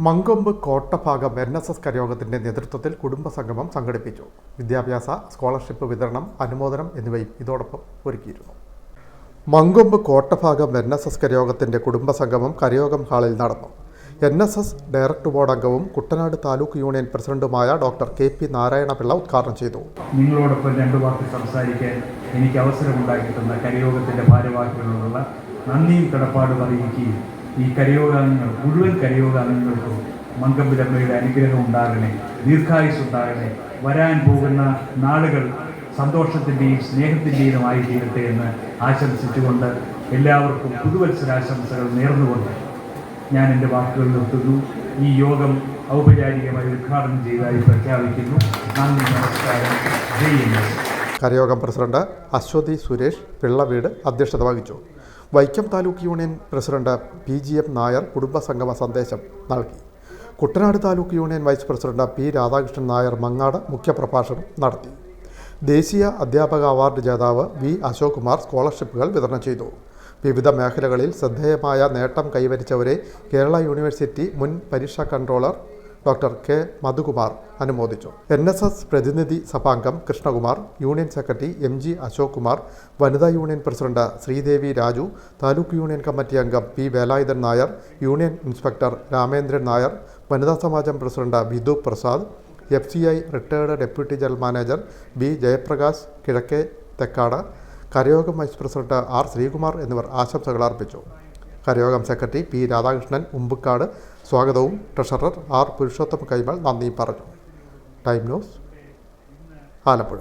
Mankombu കോട്ടഭാഗ S കരയോഗത്തിന്റെ നേതൃത്വത്തിൽ കുടുംബസംഗമം സംഘടിപ്പിച്ചു. വിദ്യാഭ്യാസ സ്കോളർഷിപ്പ് വിതരണം അനുമോദനം എന്നിവയും ഇതോടൊപ്പം ഒരുക്കിയിരുന്നു. മങ്കൊമ്പ് കോട്ടഭാഗ എസ് കരയോഗത്തിന്റെ കുടുംബസംഗമം കരയോഗം ഹാളിൽ നടന്നു. N S S director board അംഗവും കുട്ടനാട് താലൂക്ക് യൂണിയൻ പ്രസിഡന്റുമായ ഡോക്ടർ കെ പി നാരായണപിള്ള ഉദ്ഘാടനം ചെയ്തു. നിങ്ങളോടൊപ്പം രണ്ടു വാക്ക് സംസാരിക്കാൻ എനിക്ക് അവസരമുണ്ടാക്കിയിട്ടുള്ള കരയോഗത്തിന്റെ ഭാരവാഹികളോടുള്ള നന്ദിയും കടപ്പാടും അറിയിക്കുകയും ഈ കരയോഗാംഗങ്ങൾ മുഴുവൻ കരയോഗാംഗങ്ങൾക്കും മങ്കമ്പിലമ്മയുടെ അനുഗ്രഹം ഉണ്ടാകണേ ദീർഘായുസ് ഉണ്ടാകണേ വരാൻ പോകുന്ന നാളുകൾ സന്തോഷത്തിന്റെയും സ്നേഹത്തിന്റെയും സ്നേഹത്തിന്റെയുമായി തീരട്ടെ എന്ന് ആശംസിച്ചുകൊണ്ട് എല്ലാവർക്കും പുതുവത്സരാശംസകൾ നേർന്നുകൊണ്ട് ഞാൻ എന്റെ വാക്കുകൾ നിർത്തുന്നു. ഈ യോഗം ഔപചാരികമായി ഉദ്ഘാടനം ചെയ്തതായി പ്രഖ്യാപിക്കുന്നു. നന്ദി നമസ്കാരം. ജയ്. കരയോഗം പ്രസിഡന്റ് അശ്വതി സുരേഷ് പിള്ളവീട് അധ്യക്ഷത വഹിച്ചു. Vaikom taluk union president P G M Nair കുടുംബസംഗമ സന്ദേശം നൽകി. Kuttanad taluk union vice president P Radhakrishnan Nair Mangad മുഖ്യപ്രഭാഷണം നടത്തി. ദേശീയ അധ്യാപക അവാർഡ് ജേതാവ് വി അശോക് കുമാർ സ്കോളർഷിപ്പുകൾ വിതരണം ചെയ്തു. വിവിധ മേഖലകളിൽ ശ്രദ്ധേയമായ നേട്ടം കൈവരിച്ചവരെ കേരള യൂണിവേഴ്സിറ്റി മുൻ പരീക്ഷാ കൺട്രോളർ ഡോക്ടർ കെ. മധുകുമാർ അനുമോദിച്ചു. എൻ എസ് എസ് പ്രതിനിധി സഭാംഗം Krishnakumar union secretary M G Ashok Kumar വനിതാ union president Sreedevi Raju taluk union committee അംഗം P. Velayudhan Nair union inspector Ramendran Nair വനിതാ സമാജം president Vidhu Prasad F C I retired deputy general manager B. Jayaprakash Kizhakke Thekkad കരയോഗം vice president R. Sreekumar എന്നിവർ ആശംസകൾ അർപ്പിച്ചു. കരയോഗം secretary P Radhakrishnan Umbukkad സ്വാഗതവും treasurer R Purushothama Kaimal നന്ദിയും പറഞ്ഞു. Time news Alappuzha.